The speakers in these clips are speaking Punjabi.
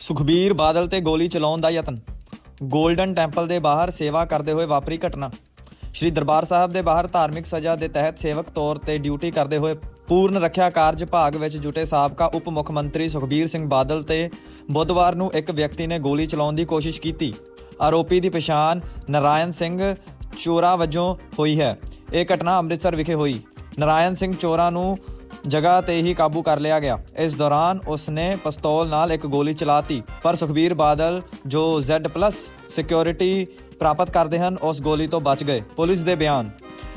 ਸੁਖਬੀਰ ਬਾਦਲ ਤੇ ਗੋਲੀ ਚਲਾਉਣ ਦਾ ਯਤਨ। ਗੋਲਡਨ ਟੈਂਪਲ ਦੇ ਬਾਹਰ ਸੇਵਾ ਕਰਦੇ ਹੋਏ ਵਾਪਰੀ ਘਟਨਾ। ਸ਼੍ਰੀ ਦਰਬਾਰ ਸਾਹਿਬ ਦੇ ਬਾਹਰ ਧਾਰਮਿਕ ਸਜ਼ਾ ਦੇ ਤਹਿਤ ਸੇਵਕ ਤੌਰ ਤੇ ਡਿਊਟੀ ਕਰਦੇ ਹੋਏ ਪੂਰਨ ਰੱਖਿਆ ਕਾਰਜ ਭਾਗ ਵਿੱਚ ਜੁਟੇ ਸਾਬਕਾ ਉਪ ਮੁੱਖ ਮੰਤਰੀ ਸੁਖਬੀਰ ਸਿੰਘ ਬਾਦਲ ਤੇ ਬੁੱਧਵਾਰ ਨੂੰ ਇੱਕ ਵਿਅਕਤੀ ਨੇ ਗੋਲੀ ਚਲਾਉਣ ਦੀ ਕੋਸ਼ਿਸ਼ ਕੀਤੀ। ਆਰੋਪੀ ਦੀ ਪਛਾਣ ਨਰਾਇਣ ਸਿੰਘ ਚੋਰਾ ਵਜੋਂ ਹੋਈ ਹੈ। ਇਹ ਘਟਨਾ ਅੰਮ੍ਰਿਤਸਰ ਵਿਖੇ ਹੋਈ। ਨਰਾਇਣ ਸਿੰਘ ਚੋਰਾ ਨੂੰ ਜਗ੍ਹਾ ਤੇ ਹੀ ਕਾਬੂ ਕਰ ਲਿਆ ਗਿਆ। ਇਸ ਦੌਰਾਨ ਉਸਨੇ ਪਿਸਤੌਲ ਨਾਲ ਇੱਕ ਗੋਲੀ ਚਲਾਤੀ। ਪਰ ਸੁਖਬੀਰ ਬਾਦਲ, ਜੋ Z+ ਸਿਕਿਉਰਿਟੀ ਪ੍ਰਾਪਤ ਕਰਦੇ ਹਨ, ਉਸ ਗੋਲੀ ਤੋਂ ਬਚ ਗਏ। ਪੁਲਿਸ ਦੇ ਬਿਆਨ।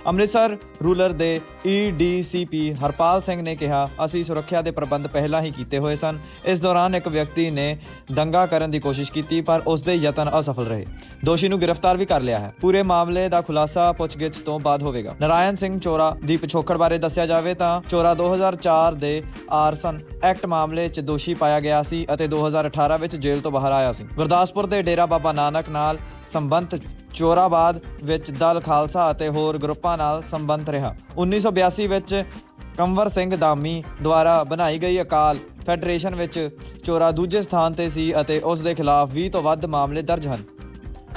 ਅੰਮ੍ਰਿਤਸਰ ਰੂਲਰ ਦੇ ਈਡੀਸੀਪੀ ਹਰਪਾਲ ਸਿੰਘ ਨੇ ਕਿਹਾ, ਅਸੀਂ ਸੁਰੱਖਿਆ ਦੇ ਪ੍ਰਬੰਧ ਪਹਿਲਾਂ ਹੀ ਕੀਤੇ ਹੋਏ ਸਨ। ਇਸ ਦੌਰਾਨ ਇੱਕ ਵਿਅਕਤੀ ਨੇ ਦੰਗਾ ਕਰਨ ਦੀ ਕੋਸ਼ਿਸ਼ ਕੀਤੀ, ਪਰ ਉਸ ਦੇ ਯਤਨ ਅਸਫਲ ਰਹੇ। ਦੋਸ਼ੀ ਨੂੰ ਗ੍ਰਿਫਤਾਰ ਵੀ ਕਰ ਲਿਆ ਹੈ। ਪੂਰੇ ਮਾਮਲੇ ਦਾ ਖੁਲਾਸਾ ਪੁੱਛਗਿੱਛ ਤੋਂ ਬਾਅਦ ਹੋਵੇਗਾ। ਨਰਾਇਣ ਸਿੰਘ ਚੋਰਾ ਦੀ ਪਿਛੋਕੜ ਬਾਰੇ ਦੱਸਿਆ ਜਾਵੇ ਤਾਂ ਚੋਰਾ 2004 ਦੇ ਆਰਸਨ ਐਕਟ ਮਾਮਲੇ 'ਚ ਦੋਸ਼ੀ ਪਾਇਆ ਗਿਆ ਸੀ ਅਤੇ 2018 ਵਿੱਚ ਜੇਲ੍ਹ ਤੋਂ ਬਾਹਰ ਆਇਆ ਸੀ। ਗੁਰਦਾਸਪੁਰ ਦੇ ਡੇਰਾ ਬਾਬਾ ਨਾਨਕ ਨਾਲ ਸੰਬੰਧ ਚੋਰਾਬਾਦ ਵਿੱਚ ਦਲ ਖਾਲਸਾ ਅਤੇ ਹੋਰ ਗਰੁੱਪਾਂ ਨਾਲ ਸੰਬੰਧ ਰਿਹਾ। 1982 ਵਿੱਚ ਕੰਵਰ ਸਿੰਘ ਦਾਮੀ ਦੁਆਰਾ ਬਣਾਈ ਗਈ ਅਕਾਲ ਫੈਡਰੇਸ਼ਨ ਵਿੱਚ ਚੋਰਾ ਦੂਜੇ ਸਥਾਨ ਤੇ ਸੀ ਅਤੇ ਉਸ ਦੇ ਖਿਲਾਫ 20 ਤੋਂ ਵੱਧ ਮਾਮਲੇ ਦਰਜ ਹਨ।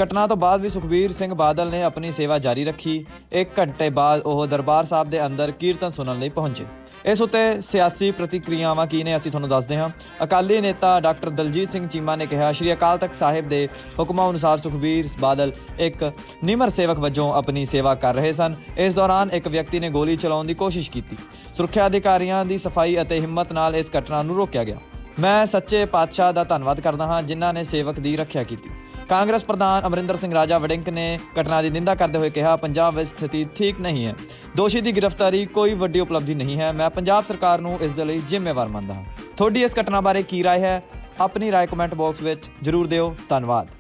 ਘਟਨਾ ਤੋਂ ਬਾਅਦ ਵੀ ਸੁਖਬੀਰ ਸਿੰਘ ਬਾਦਲ ਨੇ ਆਪਣੀ ਸੇਵਾ ਜਾਰੀ ਰੱਖੀ। 1 ਘੰਟੇ ਬਾਅਦ ਉਹ ਦਰਬਾਰ ਸਾਹਿਬ ਦੇ ਅੰਦਰ ਕੀਰਤਨ ਸੁਣਨ ਲਈ ਪਹੁੰਚੇ। ਇਸ ਉਤੇ ਸਿਆਸੀ ਪ੍ਰਤੀਕਿਰਿਆਵਾਂ ਕੀ ਨੇ ਅਸੀਂ ਤੁਹਾਨੂੰ ਦੱਸਦੇ ਹਾਂ। ਅਕਾਲੀ ਨੇਤਾ ਡਾਕਟਰ ਦਲਜੀਤ ਸਿੰਘ ਚੀਮਾ ਨੇ ਕਿਹਾ, ਸ਼੍ਰੀ ਅਕਾਲ ਤਖਤ ਸਾਹਿਬ ਦੇ ਹੁਕਮਾਂ ਅਨੁਸਾਰ ਸੁਖਬੀਰ ਬਾਦਲ ਇੱਕ ਨਿਮਰ ਸੇਵਕ ਵਜੋਂ ਆਪਣੀ ਸੇਵਾ ਕਰ ਰਹੇ ਸਨ। ਇਸ ਦੌਰਾਨ ਇੱਕ ਵਿਅਕਤੀ ਨੇ ਗੋਲੀ ਚਲਾਉਣ ਦੀ ਕੋਸ਼ਿਸ਼ ਕੀਤੀ। ਸੁਰੱਖਿਆ ਅਧਿਕਾਰੀਆਂ ਦੀ ਸਫ਼ਾਈ ਅਤੇ ਹਿੰਮਤ ਨਾਲ ਇਸ ਘਟਨਾ ਨੂੰ ਰੋਕਿਆ ਗਿਆ। ਮੈਂ ਸੱਚੇ ਪਾਤਸ਼ਾਹ ਦਾ ਧੰਨਵਾਦ ਕਰਦਾ ਹਾਂ, ਜਿਨ੍ਹਾਂ ਨੇ ਸੇਵਕ ਦੀ ਰੱਖਿਆ ਕੀਤੀ। ਕਾਂਗਰਸ ਪ੍ਰਧਾਨ ਅਮਰਿੰਦਰ ਸਿੰਘ ਰਾਜਾ ਵੜਿੰਕ ਨੇ ਘਟਨਾ ਦੀ ਨਿੰਦਾ ਕਰਦੇ ਹੋਏ ਕਿਹਾ ਪੰਜਾਬ ਵਿੱਚ ਸਥਿਤੀ ਠੀਕ ਨਹੀਂ ਹੈ ਦੋਸ਼ੀ ਦੀ ਗ੍ਰਿਫਤਾਰੀ ਕੋਈ ਵੱਡੀ ਉਪਲਬਧੀ ਨਹੀਂ ਹੈ ਮੈਂ ਪੰਜਾਬ ਸਰਕਾਰ ਨੂੰ ਇਸ ਦੇ ਲਈ ਜ਼ਿੰਮੇਵਾਰ ਮੰਨਦਾ ਹਾਂ ਤੁਹਾਡੀ ਇਸ ਘਟਨਾ ਬਾਰੇ ਕੀ رائے ਹੈ ਆਪਣੀ رائے ਕਮੈਂਟ ਬਾਕਸ ਵਿੱਚ ਜਰੂਰ ਦਿਓ ਧੰਨਵਾਦ